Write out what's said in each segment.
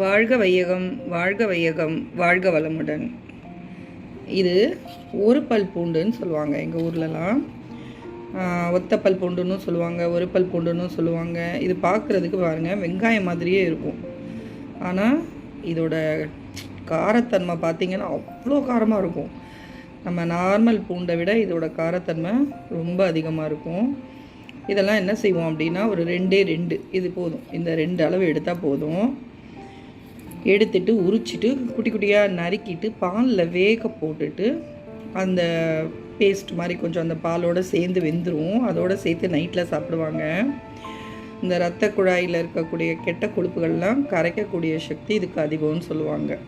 வாழ்க வையகம் வாழ்க வையகம் வாழ்க வளமுடன். இது ஒரு பல் பூண்டுன்னு சொல்லுவாங்க எங்கள் ஊர்லலாம். ஒத்தப்பல் ஒத்த பல் பூண்டுன்னு சொல்லுவாங்க ஒரு பல் பூண்டுன்னு சொல்லுவாங்க. இது பார்க்குறதுக்கு பாருங்கள் வெங்காயம் மாதிரியே இருக்கும். ஆனால் இதோட காரத்தன்மை பார்த்திங்கன்னா அவ்வளோ காரமாக இருக்கும். நம்ம நார்மல் பூண்டை விட இதோட காரத்தன்மை ரொம்ப அதிகமாக இருக்கும். இதெல்லாம் என்ன செய்வோம் அப்படின்னா ஒரு ரெண்டே ரெண்டு இது போதும். இந்த ரெண்டு அளவு எடுத்தால் போதும். எடுத்துட்டு உரிச்சிட்டு குட்டி குட்டியாக நறுக்கிட்டு பாலில் வேக போட்டுட்டு அந்த பேஸ்ட் மாதிரி கொஞ்சம் அந்த பாலோட சேர்ந்து வெந்துடும் அதோட சேர்த்து நைட்டில் சாப்பிடுவாங்க. இந்த ரத்த குழாயில் இருக்கக்கூடிய கெட்ட கொழுப்புகள்லாம் கரைக்கக்கூடிய சக்தி இதுக்கு அதிகம்னு சொல்லுவாங்க.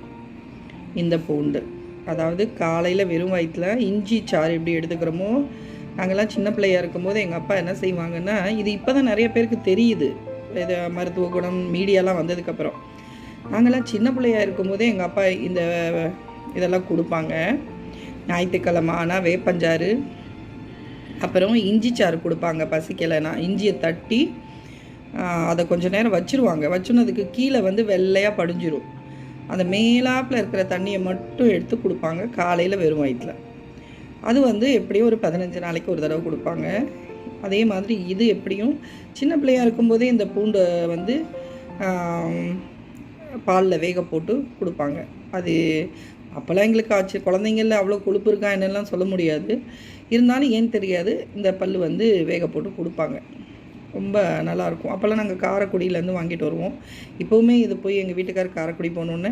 இந்த பூண்டு. அதாவது காலையில் வெறும் வயிற்றில் இஞ்சி சாறு எப்படி எடுத்துக்கிறோமோ நாங்கள்லாம் சின்ன பிள்ளையா இருக்கும்போது எங்கள் அப்பா என்ன செய்வாங்கன்னா இது இப்போ தான் நிறைய பேருக்கு தெரியுது. இது மருத்துவ குணம் மீடியாலாம் வந்ததுக்கப்புறம் நாங்கள்லாம் சின்ன பிள்ளையா இருக்கும்போதே எங்கள் அப்பா இந்த இதெல்லாம் கொடுப்பாங்க. ஞாயிற்றுக்கிழமை ஆனால் வேப்பஞ்சாறு அப்புறம் இஞ்சி சாறு கொடுப்பாங்க பசிக்கலைன்னா இஞ்சியை தட்டி அதை கொஞ்சம் நேரம் வச்சிருவாங்க. வச்சுனதுக்கு கீழே வந்து வெள்ளையாக படிஞ்சிரும். அந்த மேலாப்பில் இருக்கிற தண்ணியை மட்டும் எடுத்து கொடுப்பாங்க. காலையில் வெறும் வயிற்றில் அது வந்து எப்படியும் ஒரு பதினஞ்சு நாளைக்கு ஒரு தடவை கொடுப்பாங்க. அதே மாதிரி இது எப்படியும் சின்ன பிள்ளையாக இருக்கும்போதே இந்த பூண்டை வந்து பாலில் வேக போட்டு கொடுப்பாங்க. அது அப்போல்லாம் எங்களுக்கு ஆச்சு. குழந்தைங்கள அவ்வளோ கொழுப்பு இருக்கா என்னெல்லாம் சொல்ல முடியாது. இருந்தாலும் ஏன் தெரியாது. இந்த பல் வந்து வேக போட்டு கொடுப்பாங்க. ரொம்ப நல்லாயிருக்கும். அப்போல்லாம் நாங்கள் காரைக்குடியிலேருந்து வாங்கிட்டு வருவோம். இப்போவுமே இது போய் எங்கள் வீட்டுக்காரர் காரைக்குடி போகணுன்னு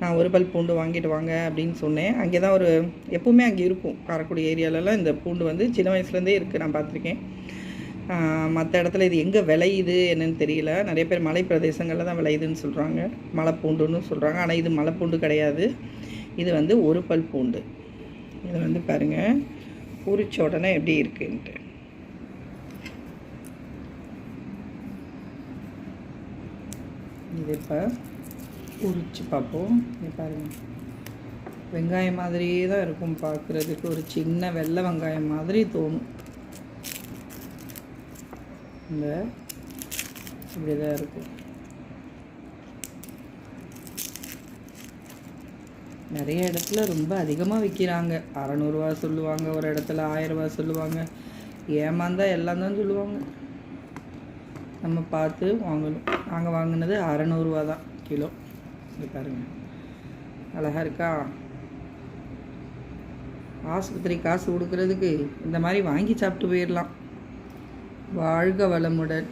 நான் ஒரு பல் பூண்டு வாங்கிட்டு வாங்க அப்படின்னு சொன்னேன். அங்கே தான் ஒரு எப்போவுமே அங்கே இருக்கும். காரைக்குடி ஏரியாலலாம் இந்த பூண்டு வந்து சின்ன வயசுலேருந்தே இருக்குது. நான் பார்த்துருக்கேன். மற்ற இடத்துல இது எங்கே விளையுது என்னன்னு தெரியல. நிறைய பேர் மலை பிரதேசங்களில் தான் விளையுதுன்னு சொல்கிறாங்க மலை பூண்டுன்னு சொல்கிறாங்க ஆனால் இது மலை பூண்டு கிடையாது. இது வந்து ஒரு பல் பூண்டு. இது வந்து பாருங்கள் உரிச்ச உடனே எப்படி இருக்குன்ட்டு. இது இப்போ உரிச்சு பார்ப்போம். இது பாருங்கள் வெங்காயம் மாதிரியே தான் இருக்கும் பார்க்குறதுக்கு. ஒரு சின்ன வெள்ளை வெங்காயம் மாதிரி தோணும். இந்த இப்படி தான் இருக்கும் நிறைய இடத்துல ரொம்ப அதிகமாக விற்கிறாங்க அறநூறுவா சொல்லுவாங்க ஒரு இடத்துல ஆயிரரூபா சொல்லுவாங்க. ஏமாந்தால் எல்லாம் தான் சொல்லுவாங்க. நம்ம பார்த்து வாங்கணும். நாங்கள் வாங்கினது அறநூறுவா தான் கிலோ. இது பாருங்க. அழகா இருக்கா? ஆஸ்பத்திரி காசு கொடுக்குறதுக்கு இந்த மாதிரி வாங்கி சாப்பிட்டு போயிடலாம் வாழ்க வளமுடன்.